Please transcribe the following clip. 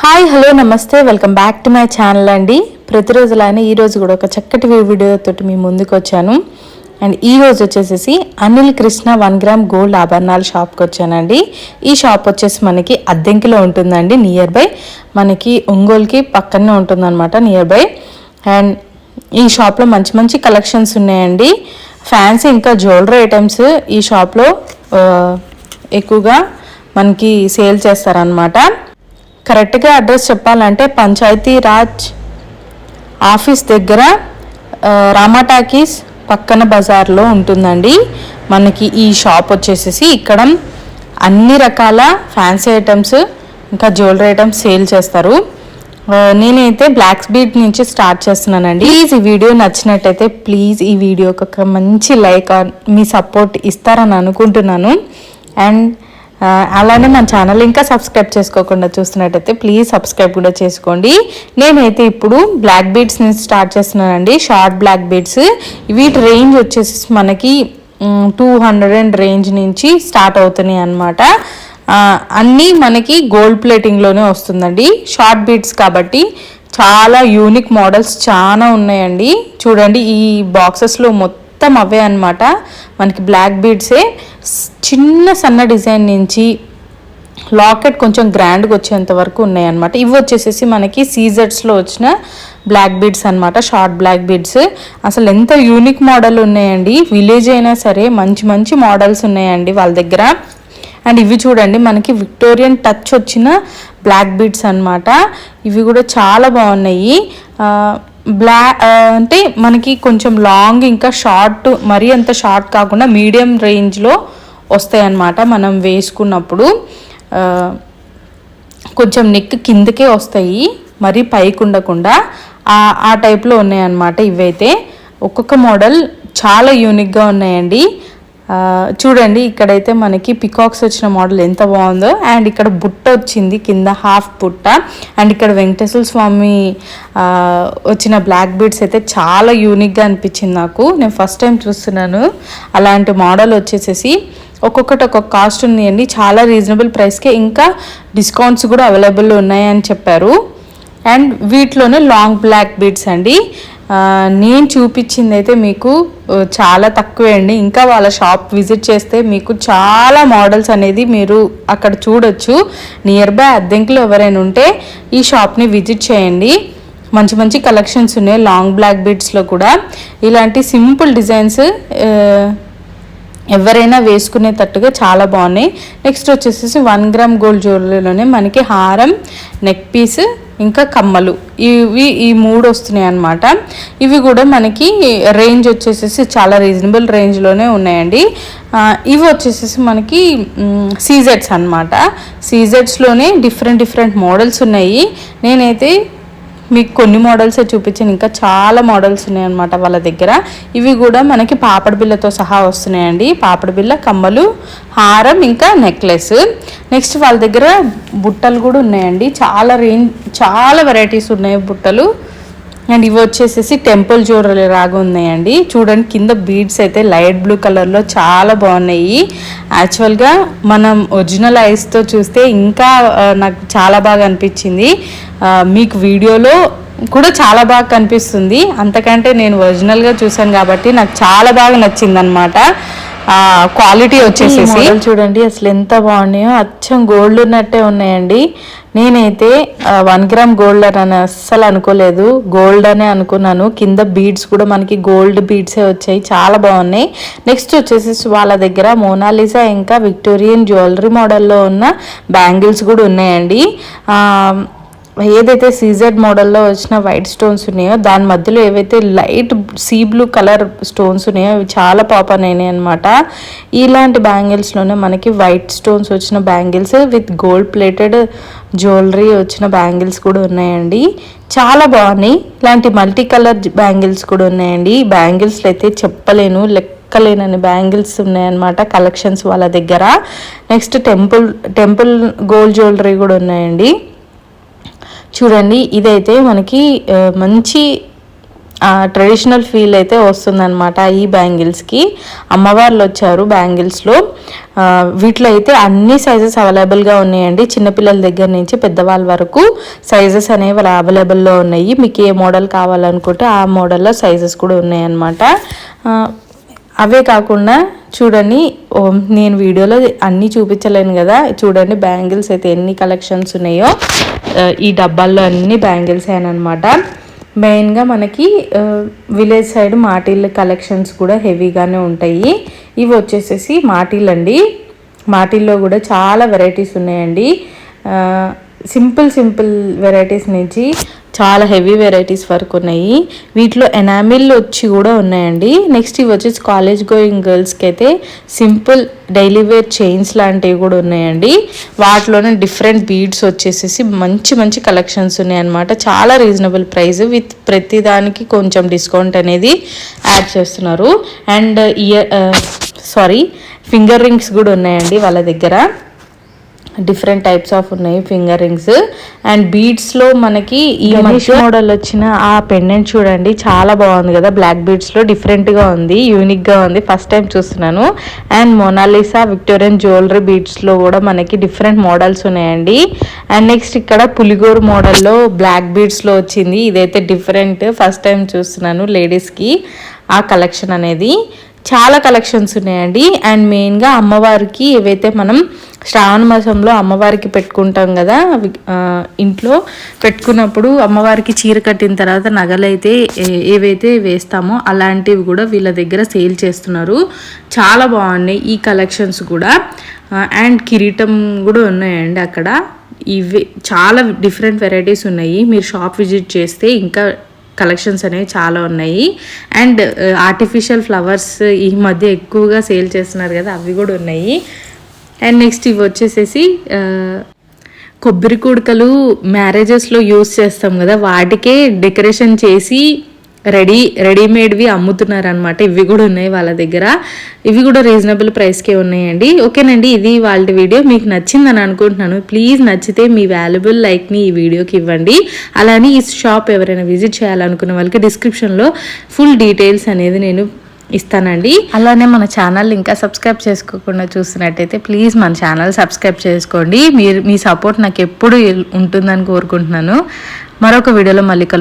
Hi hello నమస్తే. Welcome back to my channel అండి. ప్రతిరోజులానే ఈరోజు కూడా ఒక చక్కటి వీడియోతో మీ ముందుకు వచ్చాను. అండ్ ఈరోజు వచ్చేసేసి Anil Krishna one gram gold ఆభరణాల షాప్కి వచ్చానండి. ఈ షాప్ వచ్చేసి మనకి అద్దెంకిలో ఉంటుందండి నియర్ బై మనకి ఒంగోలుకి పక్కనే ఉంటుందన్నమాట నియర్ బై అండ్ ఈ షాప్లో మంచి మంచి కలెక్షన్స్ ఉన్నాయండి. ఫ్యాన్సీ ఇంకా జ్యువెలరీ ఐటమ్స్ ఈ షాప్లో ఎక్కువగా మనకి సేల్ చేస్తారనమాట కరెక్ట్గా అడ్రస్ చెప్పాలంటే పంచాయతీ రాజ్ ఆఫీస్ దగ్గర ఆ, రామా టాకీస్ పక్కన బజార్లో ఉంటుందండి. మనకి ఈ షాప్ వచ్చేసేసి ఇక్కడ అన్ని రకాల ఫ్యాన్సీ ఐటమ్స్ ఇంకా జ్యువెలరీ ఐటమ్స్ సేల్ చేస్తారు. నేనైతే బ్లాక్ బీట్ నుంచి స్టార్ట్ చేస్తున్నానండి. ప్లీజ్ ఈ వీడియో నచ్చినట్టయితే ప్లీజ్ ఈ వీడియోకి ఒక మంచి లైక్ మీ సపోర్ట్ ఇస్తారని అనుకుంటున్నాను. అండ్ అలానే మన ఛానల్ ఇంకా సబ్స్క్రైబ్ చేసుకోకుండా చూస్తున్నట్టయితే ప్లీజ్ సబ్స్క్రైబ్ కూడా చేసుకోండి. నేనైతే ఇప్పుడు బ్లాక్ బీడ్స్ని స్టార్ట్ చేస్తున్నానండి. షార్ట్ బ్లాక్ బీడ్స్ వీటి రేంజ్ వచ్చేసి మనకి టూ హండ్రెడ్ అండ్ రేంజ్ నుంచి స్టార్ట్ అవుతున్నాయి అన్నమాట. అన్నీ మనకి గోల్డ్ ప్లేటింగ్లోనే వస్తుందండి. షార్ట్ బీడ్స్ కాబట్టి చాలా యూనిక్ మోడల్స్ చాలా ఉన్నాయండి. చూడండి ఈ బాక్సెస్లో మొత్తం అవే అనమాట మనకి బ్లాక్ బీడ్సే చిన్న సన్న డిజైన్ నుంచి లాకెట్ కొంచెం గ్రాండ్గా వచ్చేంత వరకు ఉన్నాయి అనమాట ఇవి వచ్చేసేసి మనకి సీజర్స్లో వచ్చిన బ్లాక్ బీడ్స్ అన్నమాట షార్ట్ బ్లాక్ బీడ్స్. అసలు ఎంత యూనిక్ మోడల్ ఉన్నాయండి. విలేజ్ అయినా సరే మంచి మంచి మోడల్స్ ఉన్నాయండి వాళ్ళ దగ్గర. అండ్ ఇవి చూడండి మనకి విక్టోరియన్ టచ్ వచ్చిన బ్లాక్ బీడ్స్ అన్నమాట. ఇవి కూడా చాలా బాగున్నాయి. బ్లా అంటే మనకి కొంచెం లాంగ్ ఇంకా షార్ట్ మరీ అంత షార్ట్ కాకుండా మీడియం రేంజ్లో వస్తాయి అన్నమాట మనం వేసుకున్నప్పుడు. కొంచెం నెక్ కిందకే వస్తాయి మరీ పైకి ఉండకుండా. ఆ టైప్లో ఉన్నాయన్నమాట ఇవైతే. ఒక్కొక్క మోడల్ చాలా యూనిక్గా ఉన్నాయండి. చూడండి ఇక్కడైతే మనకి పికాక్స్ వచ్చిన మోడల్ ఎంత బాగుందో. అండ్ ఇక్కడ బుట్ట వచ్చింది కింద హాఫ్ బుట్ట. అండ్ ఇక్కడ వెంకటేశ్వర స్వామి వచ్చిన బ్లాక్ బీడ్స్ అయితే చాలా యూనిక్గా అనిపించింది నాకు. నేను ఫస్ట్ టైం చూస్తున్నాను. అలాంటి మోడల్ వచ్చేసేసి ఒక్కొక్కటి ఒక్కొక్క కాస్ట్ ఉన్నాయండి. చాలా రీజనబుల్ ప్రైస్కే ఇంకా డిస్కౌంట్స్ కూడా అవైలబుల్ ఉన్నాయని చెప్పారు. అండ్ వీటిలోనే లాంగ్ బ్లాక్ బీడ్స్ అండి. నేను చూపించింది అయితే మీకు చాలా తక్కువే అండి. ఇంకా వాళ్ళ షాప్ విజిట్ చేస్తే మీకు చాలా మోడల్స్ అనేది మీరు అక్కడ చూడొచ్చు. నియర్ బై అద్దెంకులు ఎవరైనా ఉంటే ఈ షాప్ని విజిట్ చేయండి. మంచి మంచి కలెక్షన్స్ ఉన్నాయి లాంగ్ బ్లాక్ బీడ్స్లో కూడా. ఇలాంటి సింపుల్ డిజైన్స్ ఎవరైనా వేసుకునేటట్టుగా చాలా బాగున్నాయి. నెక్స్ట్ వచ్చేసేసి వన్ గ్రామ్ గోల్డ్ జ్యువెలరీలోనే మనకి హారం నెక్ పీస్ ఇంకా కమ్మలు. ఇవి ఈ మూడు వస్తున్నాయి అన్నమాట. ఇవి కూడా మనకి రేంజ్ వచ్చేసేసి చాలా రీజనబుల్ రేంజ్లోనే ఉన్నాయండి. ఇవి వచ్చేసేసి మనకి సీజెట్స్ అనమాట సీజెట్స్లోనే డిఫరెంట్ డిఫరెంట్ మోడల్స్ ఉన్నాయి. నేనైతే మీకు కొన్ని మోడల్సే చూపించాను ఇంకా చాలా మోడల్స్ ఉన్నాయన్నమాట వాళ్ళ దగ్గర. ఇవి కూడా మనకి పాపడ బిల్లతో సహా వస్తున్నాయండి. పాపడ బిల్ల కమ్మలు హారం ఇంకా నెక్లెస్ నెక్స్ట్ వాళ్ళ దగ్గర బుట్టలు కూడా ఉన్నాయండి. చాలా రేంజ్ చాలా వెరైటీస్ ఉన్నాయి బుట్టలు. అండ్ ఇవి వచ్చేసేసి టెంపుల్ జ్యువెలరీ లాగా ఉన్నాయండి. చూడండి కింద బీడ్స్ అయితే లైట్ బ్లూ కలర్లో చాలా బాగున్నాయి. యాక్చువల్గా మనం ఒరిజినల్ ఐస్తో చూస్తే ఇంకా నాకు చాలా బాగా అనిపించింది. మీకు వీడియోలో కూడా చాలా బాగా కనిపిస్తుంది. అంతకంటే నేను ఒరిజినల్గా చూసాను కాబట్టి నాకు చాలా బాగా నచ్చింది అనమాట క్వాలిటీ వచ్చేసేసి. చూడండి అసలు ఎంత బాగున్నాయో. అచ్చం గోల్డ్ ఉన్నట్టే ఉన్నాయండి. నేనైతే వన్ గ్రామ్ గోల్డ్ అని అస్సలు అనుకోలేదు. గోల్డ్ అనే అనుకున్నాను. కింద బీడ్స్ కూడా మనకి గోల్డ్ బీడ్సే వచ్చాయి. చాలా బాగున్నాయి. నెక్స్ట్ వచ్చేసి వాళ్ళ దగ్గర మోనాలిసా ఇంకా విక్టోరియన్ జ్యువెలరీ మోడల్లో ఉన్న బ్యాంగిల్స్ కూడా ఉన్నాయండి. ఏదైతే సీజెడ్ మోడల్లో వచ్చిన వైట్ స్టోన్స్ ఉన్నాయో దాని మధ్యలో ఏవైతే light sea blue colour stones ఉన్నాయో అవి చాలా పాపన్ అయినాయి అనమాట ఇలాంటి బ్యాంగిల్స్లోనే మనకి వైట్ స్టోన్స్ వచ్చిన bangles with gold plated jewellery వచ్చిన బ్యాంగిల్స్ కూడా ఉన్నాయండి. చాలా బాగున్నాయి. ఇలాంటి మల్టీ కలర్ బ్యాంగిల్స్ కూడా ఉన్నాయండి. బ్యాంగిల్స్లో అయితే చెప్పలేను లెక్కలేనని బ్యాంగిల్స్ ఉన్నాయన్నమాట కలెక్షన్స్ వాళ్ళ దగ్గర. Next temple temple gold jewellery కూడా ఉన్నాయండి. చూడండి ఇదైతే మనకి మంచి ట్రెడిషనల్ ఫీల్ అయితే వస్తుందన్నమాట ఈ బ్యాంగిల్స్కి అమ్మవార్లు వచ్చారు బ్యాంగిల్స్లో వీటిలో అయితే అన్ని సైజెస్ అవైలబుల్గా ఉన్నాయండి. చిన్నపిల్లల దగ్గర నుంచి పెద్దవాళ్ళ వరకు సైజెస్ అనేవి అవైలబుల్లో ఉన్నాయి. మీకు ఏ మోడల్ కావాలనుకుంటే ఆ మోడల్లో సైజెస్ కూడా ఉన్నాయన్నమాట. అవే కాకుండా చూడండి నేను వీడియోలో అన్నీ చూపించలేను కదా. చూడండి బ్యాంగిల్స్ అయితే ఎన్ని కలెక్షన్స్ ఉన్నాయో. ఈ డబ్బాల్లో అన్ని బ్యాంగిల్స్ అనమాట. మెయిన్గా మనకి విలేజ్ సైడ్ మాటిల్ కలెక్షన్స్ కూడా హెవీగానే ఉంటాయి. ఇవి వచ్చేసేసి మాటిల్ అండి. మాటిల్లో కూడా చాలా వెరైటీస్ ఉన్నాయండి. సింపుల్ సింపుల్ వెరైటీస్ నుంచి చాలా హెవీ వెరైటీస్ వరకు ఉన్నాయి. వీటిలో ఎనామిల్ వచ్చి కూడా ఉన్నాయండి. నెక్స్ట్ ఇవి వచ్చేసి కాలేజ్ గోయింగ్ గర్ల్స్కి అయితే సింపుల్ డైలీ వేర్ చైన్స్ లాంటివి కూడా ఉన్నాయండి. వాటిలోనే డిఫరెంట్ బీడ్స్ వచ్చేసేసి మంచి మంచి కలెక్షన్స్ ఉన్నాయన్నమాట. చాలా రీజనబుల్ ప్రైస్ విత్ ప్రతి దానికి కొంచెం డిస్కౌంట్ అనేది యాడ్ చేస్తున్నారు. And ear sorry finger rings కూడా ఉన్నాయండి వాళ్ళ దగ్గర. డిఫరెంట్ టైప్స్ ఆఫ్ ఉన్నాయి ఫింగర్ రింగ్స్ అండ్ బీడ్స్లో మనకి ఈ మనిషి మోడల్ వచ్చిన ఆ పెండెంట్ చూడండి చాలా బాగుంది కదా. బ్లాక్ బీడ్స్లో డిఫరెంట్గా ఉంది యూనిక్గా ఉంది. ఫస్ట్ టైం చూస్తున్నాను. And Mona Lisa Victorian jewellery బీడ్స్లో కూడా మనకి డిఫరెంట్ మోడల్స్ ఉన్నాయండి. అండ్ నెక్స్ట్ ఇక్కడ పులిగోరు మోడల్లో బ్లాక్ బీడ్స్లో వచ్చింది. ఇదైతే డిఫరెంట్ ఫస్ట్ టైం చూస్తున్నాను లేడీస్కి ఆ కలెక్షన్ అనేది. చాలా కలెక్షన్స్ ఉన్నాయండి. అండ్ మెయిన్గా అమ్మవారికి ఏవైతే మనం శ్రావణ మాసంలో అమ్మవారికి పెట్టుకుంటాం కదా ఇంట్లో పెట్టుకున్నప్పుడు అమ్మవారికి చీర కట్టిన తర్వాత నగలైతే ఏ- ఏవైతే వేస్తామో అలాంటివి కూడా వీళ్ళ దగ్గర సేల్ చేస్తున్నారు. చాలా బాగున్నాయి ఈ కలెక్షన్స్ కూడా. అండ్ కిరీటం కూడా ఉన్నాయండి అక్కడ. ఇవి చాలా డిఫరెంట్ వెరైటీస్ ఉన్నాయి. మీరు షాప్ విజిట్ చేస్తే ఇంకా కలెక్షన్స్ అనేవి చాలా ఉన్నాయి. అండ్ ఆర్టిఫిషియల్ ఫ్లవర్స్ ఈ మధ్య ఎక్కువగా సేల్ చేస్తున్నారు కదా అవి కూడా ఉన్నాయి. అండ్ నెక్స్ట్ ఇవి వచ్చేసేసి కొబ్బరి కుడకలు మ్యారేజెస్లో యూస్ చేస్తాం కదా వాటికే డెకరేషన్ చేసి రెడీ రెడీమేడ్వి అమ్ముతున్నారు అనమాట ఇవి కూడా ఉన్నాయి వాళ్ళ దగ్గర. ఇవి కూడా రీజనబుల్ ప్రైస్కే ఉన్నాయండి. ఓకేనండి ఇది వాళ్ళ వీడియో. మీకు నచ్చిందని అనుకుంటున్నాను. ప్లీజ్ నచ్చితే మీ వాల్యుబుల్ లైక్ని ఈ వీడియోకి ఇవ్వండి. అలానే ఈ షాప్ ఎవరైనా విజిట్ చేయాలనుకున్న వాళ్ళకి డిస్క్రిప్షన్లో ఫుల్ డీటెయిల్స్ అనేది నేను ఇస్తానండి. అలానే మన ఛానల్ ఇంకా సబ్స్క్రైబ్ చేసుకోకుండా చూస్తున్నట్టయితే ప్లీజ్ మన ఛానల్ సబ్స్క్రైబ్ చేసుకోండి. మీరు మీ సపోర్ట్ నాకు ఎప్పుడు ఉంటుందని కోరుకుంటున్నాను. మరొక వీడియోలో మళ్ళీ కలు